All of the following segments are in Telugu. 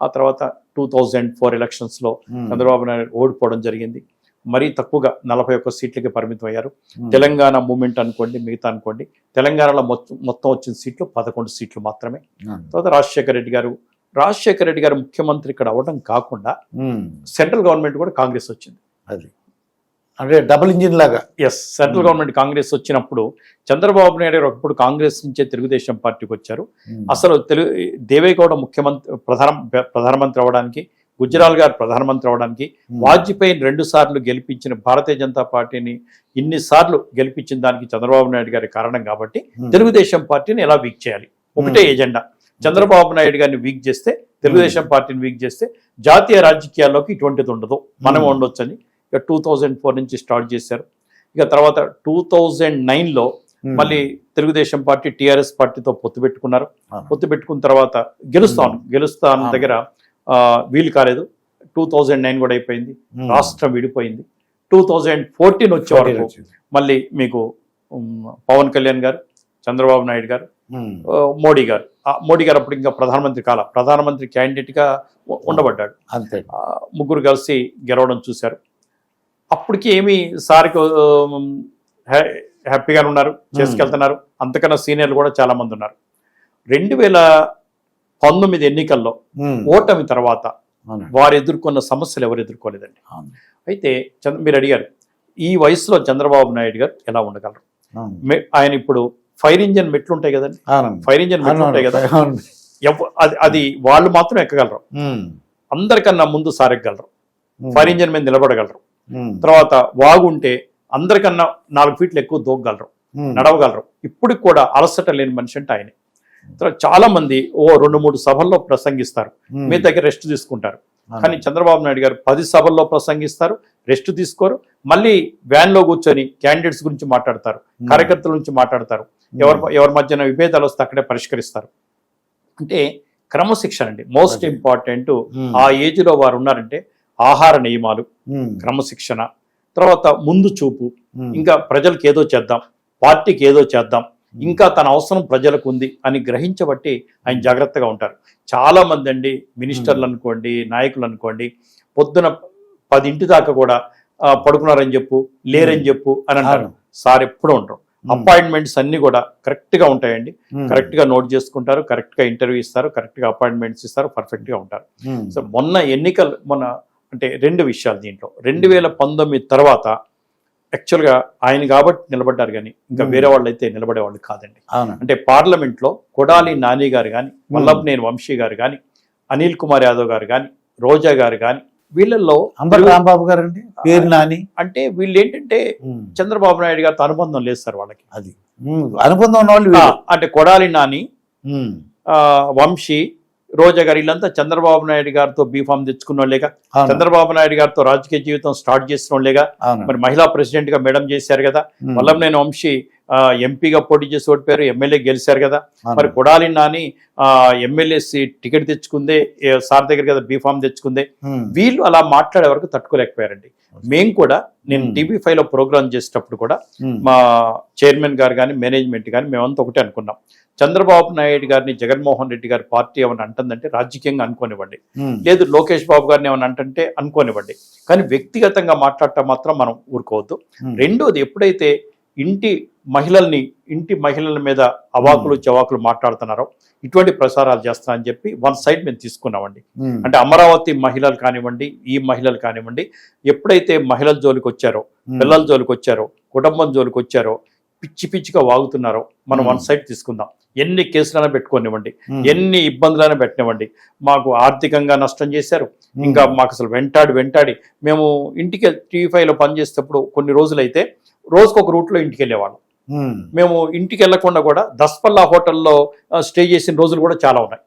ఆ తర్వాత టూ థౌజండ్ ఫోర్ ఎలక్షన్స్లో చంద్రబాబు నాయుడు ఓడిపోవడం జరిగింది. మరీ తక్కువగా నలభై ఒక్క సీట్లకి పరిమితం అయ్యారు తెలంగాణ మూమెంట్ అనుకోండి మిగతా అనుకోండి తెలంగాణలో మొత్తం మొత్తం వచ్చిన సీట్లు పదకొండు సీట్లు మాత్రమే. తర్వాత రాజశేఖర రెడ్డి గారు రాజశేఖర రెడ్డి గారు ముఖ్యమంత్రి ఇక్కడ అవ్వడం కాకుండా సెంట్రల్ గవర్నమెంట్ కూడా కాంగ్రెస్ వచ్చింది. అది. అంటే డబుల్ ఇంజిన్ లాగా. ఎస్ సెంట్రల్ గవర్నమెంట్ కాంగ్రెస్ వచ్చినప్పుడు చంద్రబాబు నాయుడు గారు ఒకప్పుడు కాంగ్రెస్ నుంచే తెలుగుదేశం పార్టీకి వచ్చారు. అసలు తెలుగు దేవేగౌడ ముఖ్యమంత్రి ప్రధాన ప్రధానమంత్రి అవడానికి గుజరాల్ గారు ప్రధానమంత్రి అవడానికి వాజ్పేయిని రెండు సార్లు గెలిపించిన భారతీయ జనతా పార్టీని ఇన్ని సార్లు గెలిపించిన దానికి చంద్రబాబు నాయుడు గారి కారణం కాబట్టి తెలుగుదేశం పార్టీని ఎలా వీక్ చేయాలి? ఒకటే ఎజెండా చంద్రబాబు నాయుడు గారిని వీక్ చేస్తే తెలుగుదేశం పార్టీని వీక్ చేస్తే జాతీయ రాజకీయాల్లోకి ఇటువంటిది ఉండదు. మనం ఉండొచ్చు అని ఇక టూ థౌజండ్ ఫోర్ నుంచి స్టార్ట్ చేశారు. ఇక తర్వాత టూ థౌజండ్ నైన్లో మళ్ళీ తెలుగుదేశం పార్టీ టీఆర్ఎస్ పార్టీతో పొత్తు పెట్టుకున్నారు. పొత్తు పెట్టుకున్న తర్వాత గెలుస్తాను. గెలుస్తాను అవును. దగ్గర వీలు కాలేదు. టూ థౌజండ్ నైన్ కూడా అయిపోయింది. రాష్ట్రం విడిపోయింది. టూ థౌజండ్ ఫోర్టీన్ వచ్చే వరకు మళ్ళీ మీకు పవన్ కళ్యాణ్ గారు చంద్రబాబు నాయుడు గారు ఆ, మోడీ గారు. మోడీ గారు అప్పుడు ఇంకా ప్రధానమంత్రి కాల ప్రధానమంత్రి candidate గా ఉ- ఉండబడ్డాడు. అంతే. ముగ్గురు కలిసి గెలవడం చూశారు. అప్పటికి ఏమి సార్కి ఉమ్, హ్యా- హ్యాపీగానే ఉన్నారు చేసుకెళ్తున్నారు అంతకన్నా సీనియర్లు కూడా చాలా మంది ఉన్నారు రెండు వేల పంతొమ్మిది ఎన్నికల్లో. ఓటమి తర్వాత. వారు ఎదుర్కొన్న సమస్యలు ఎవరు ఎదుర్కోలేదండి. అయితే చంద్ర మీరు అడిగారు ఈ వయసులో చంద్రబాబు నాయుడు గారు ఎలా ఉండగలరు ఆయన ఇప్పుడు ఫైర్ ఇంజన్ మెట్లు ఉంటాయి కదండి. ఫైర్ ఇంజన్ మెట్లు ఉంటాయి కదా అది అది వాళ్ళు మాత్రం ఎక్కగలరు. అందరికన్నా ముందు సారెక్కగలరు. ఫైర్ ఇంజన్ మీద నిలబడగలరు. తర్వాత వాగుంటే అందరికన్నా నాలుగు ఫీట్లు ఎక్కువ దూకగలరు. నడవగలరు ఇప్పటికి కూడా అలసట లేని మనిషి అంటే ఆయనే తర్వాత చాలా మంది ఓ రెండు మూడు సభల్లో ప్రసంగిస్తారు. మీ దగ్గర రెస్ట్ తీసుకుంటారు. కానీ చంద్రబాబు నాయుడు గారు పది సభల్లో ప్రసంగిస్తారు రెస్ట్ తీసుకోరు మళ్ళీ వ్యాన్లో కూర్చొని క్యాండిడేట్స్ గురించి మాట్లాడతారు. కార్యకర్తల నుంచి మాట్లాడతారు ఎవరి ఎవరి మధ్యన విభేదాలు వస్తే అక్కడే పరిష్కరిస్తారు అంటే క్రమశిక్షణ అండి మోస్ట్. ఇంపార్టెంట్. ఆ ఏజ్లో వారు ఉన్నారంటే ఆహార నియమాలు. క్రమశిక్షణ తర్వాత ముందు చూపు. ఇంకా ప్రజలకు ఏదో చేద్దాం పార్టీకి ఏదో చేద్దాం ఇంకా తన అవసరం ప్రజలకు ఉంది అని గ్రహించబట్టి ఆయన జాగ్రత్తగా ఉంటారు చాలా మంది అండి మినిస్టర్లు అనుకోండి నాయకులు అనుకోండి పొద్దున పదింటి దాకా కూడా పడుకున్నారని చెప్పు లేరని చెప్పు అని అంటారు. సార్ ఎప్పుడు ఉంటారు. అపాయింట్మెంట్స్ అన్ని కూడా కరెక్ట్గా ఉంటాయండి. కరెక్ట్గా నోట్ చేసుకుంటారు కరెక్ట్గా ఇంటర్వ్యూ ఇస్తారు కరెక్ట్గా అపాయింట్మెంట్స్ ఇస్తారు పర్ఫెక్ట్గా ఉంటారు. సో మొన్న ఎన్నికలు మొన్న అంటే రెండు విషయాలు దీంట్లో రెండు వేల పంతొమ్మిది తర్వాత యాక్చువల్గా ఆయన కాబట్టి నిలబడ్డారు కానీ ఇంకా. వేరే వాళ్ళు అయితే నిలబడే వాళ్ళు కాదండి. అంటే పార్లమెంట్లో కొడాలి నాని గారు కానీ వల్లభనేని వంశీ గారు కానీ అనిల్ కుమార్ యాదవ్ గారు కానీ రోజా గారు కానీ వీళ్ళల్లో రాంబాబు గారు అండి పేరు నాని అంటే వీళ్ళు ఏంటంటే. చంద్రబాబు నాయుడు గారితో అనుబంధం లేదు సార్ వాళ్ళకి అది. అనుబంధం ఉన్న వాళ్ళు. అంటే కొడాలి నాని వంశీ రోజా గారు వీళ్ళంతా చంద్రబాబు నాయుడు గారితో బీఫామ్ తెచ్చుకున్న అవును. చంద్రబాబు నాయుడు గారితో రాజకీయ జీవితం స్టార్ట్ చేసిన వాళ్ళేగా అవునండి. మరి మహిళా ప్రెసిడెంట్గా మేడం చేశారు కదా ఉమ్. వల్లభనేని వంశీ ఎంపీగా పోటీ చేసి ఓడిపోయారు ఎమ్మెల్యే గెలిచారు కదా. మరి కొడాలి నాని ఆ, ఎమ్మెల్యే సీట్ టికెట్ తెచ్చుకుందే సార్ దగ్గర కదా బీఫామ్ తెచ్చుకుందే. వీళ్ళు అలా మాట్లాడే వరకు తట్టుకోలేకపోయారండి మేము కూడా నేను. టీవీ ఫైవ్లో ప్రోగ్రామ్ చేసేటప్పుడు కూడా. మా చైర్మన్ గారు కానీ మేనేజ్మెంట్ కానీ మేమంతా ఒకటే అనుకున్నాం చంద్రబాబు నాయుడు గారిని జగన్మోహన్ రెడ్డి గారి పార్టీ ఏమైనా అంటుందంటే రాజకీయంగా అనుకోనివ్వండి. లేదు లోకేష్ బాబు గారిని ఏమైనా అంటుంటే అనుకోనివ్వండి కానీ వ్యక్తిగతంగా మాట్లాడటం మాత్రం మనం ఊరుకోవద్దు. రెండోది ఎప్పుడైతే ఇంటి మహిళల్ని ఇంటి మహిళల మీద అవాకులు చవాకులు మాట్లాడుతున్నారో ఇటువంటి ప్రసారాలు చేస్తానని చెప్పి వన్ సైడ్ మేము తీసుకున్నామండి. అంటే అమరావతి మహిళలు కానివ్వండి ఈ మహిళలు కానివ్వండి ఎప్పుడైతే మహిళల జోలికి వచ్చారో. పిల్లల జోలికి వచ్చారో కుటుంబం జోలికి వచ్చారో పిచ్చి పిచ్చిగా వాగుతున్నారో మనం Hmm. వన్ సైడ్ తీసుకుందాం ఎన్ని కేసులైనా పెట్టుకోనివ్వండి ఉమ్. ఎన్ని ఇబ్బందులైనా పెట్టనివ్వండి మాకు ఆర్థికంగా నష్టం చేశారు ఉమ్. ఇంకా మాకు అసలు వెంటాడి వెంటాడి మేము ఇంటికి టీవీ ఫైవ్లో పనిచేసేటప్పుడు కొన్ని రోజులైతే రోజుకు ఒక రూట్లో ఇంటికి వెళ్ళేవాళ్ళం. మేము ఇంటికి వెళ్ళకుండా కూడా దస్పల్లా హోటల్లో స్టే చేసిన రోజులు కూడా చాలా ఉన్నాయి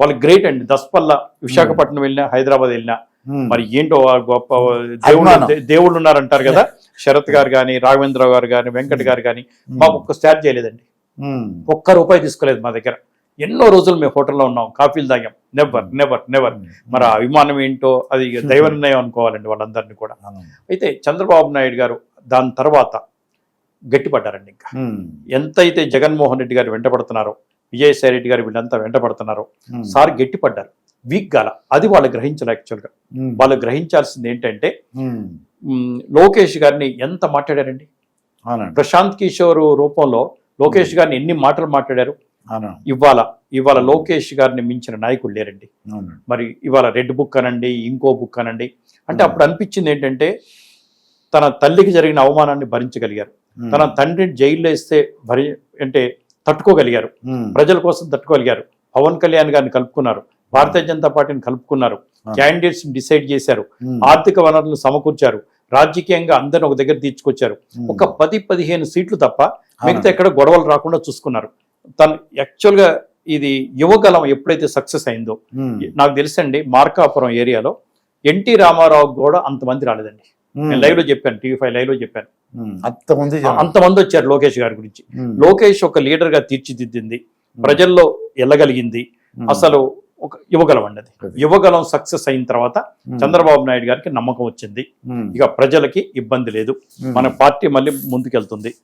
వాళ్ళు గ్రేట్ అండి దస్పల్లా విశాఖపట్నం వెళ్ళినా హైదరాబాద్ వెళ్ళినా. మరి ఏంటో ఆ గొప్ప దేవుళ్ళు అభిమానం. దే- దేవుళ్ళు ఉన్నారంటారు కదా శరత్ గారు కానీ రాఘవేంద్రరావు గారు కానీ వెంకట్ గారు కానీ మాకు ఒక్క స్టార్ట్ చేయలేదండి. ఒక్క రూపాయి తీసుకోలేదు మా దగ్గర. ఎన్నో రోజులు మేము హోటల్లో ఉన్నాం కాఫీలు తాగాం. నెవర్ నెవర్ నెవర్ మరి ఆ అభిమానం ఏంటో అది దైవ నిర్ణయం అనుకోవాలండి వాళ్ళందరినీ కూడా. అయితే చంద్రబాబు నాయుడు గారు దాని తర్వాత గట్టిపడ్డారండి ఇంకా. ఉమ్. ఎంతైతే జగన్మోహన్ రెడ్డి గారు వెంటపడుతున్నారో విజయసాయి రెడ్డి గారు వీళ్ళంతా వెంటపడుతున్నారో ఉమ్. సార్ గట్టిపడ్డారు. వీక్ గాల. అది వాళ్ళు గ్రహించాలి యాక్చువల్గా ఉమ్, వాళ్ళు గ్రహించాల్సింది ఏంటంటే మ్, లోకేష్ గారిని ఎంత మాట్లాడారండి? ప్రశాంత్ కిషోర్ రూపంలో లోకేష్ గారిని ఎన్ని మాటలు మాట్లాడారు? ఇవాళ ఇవాళ లోకేష్ గారిని మించిన నాయకుడు లేరండి. మరి ఇవాళ రెడ్ బుక్ అనండి ఇంకో బుక్ అనండి. అంటే అప్పుడు అనిపించింది ఏంటంటే తన తల్లికి జరిగిన అవమానాన్ని భరించగలిగారు. తన తండ్రిని జైల్లో వేస్తే భరి అంటే తట్టుకోగలిగారు. ప్రజల కోసం తట్టుకోగలిగారు. పవన్ కళ్యాణ్ గారిని కలుపుకున్నారు. భారతీయ జనతా పార్టీని కలుపుకున్నారు. క్యాండిడేట్స్ డిసైడ్ చేశారు. ఆర్థిక వనరులను సమకూర్చారు. రాజకీయంగా అందరిని ఒక దగ్గర తీసుకొచ్చారు. ఉమ్, ఒక పది పదిహేను సీట్లు తప్ప మిగతా. ఎక్కడ గొడవలు రాకుండా చూసుకున్నారు. తను యాక్చువల్గా ఇది యువగలం ఎప్పుడైతే సక్సెస్ అయిందో నాకు తెలుసండి మార్కాపురం ఏరియాలో ఎన్టీ రామారావు కూడా అంతమంది రాలేదండి. నేను లైవ్లో చెప్పాను టీవీ ఫైవ్ లైవ్లో చెప్పాను అంతమంది. అంతమంది వచ్చారు లోకేష్ గారి గురించి. లోకేష్ ఒక లీడర్గా తీర్చిదిద్దింది ప్రజల్లో వెళ్ళగలిగింది అసలు ఒక యువగలం అండి అది. యువగలం సక్సెస్ అయిన తర్వాత చంద్రబాబు నాయుడు గారికి నమ్మకం వచ్చింది. ఇక ప్రజలకి ఇబ్బంది లేదు. మన పార్టీ మళ్ళీ ముందుకెళ్తుంది.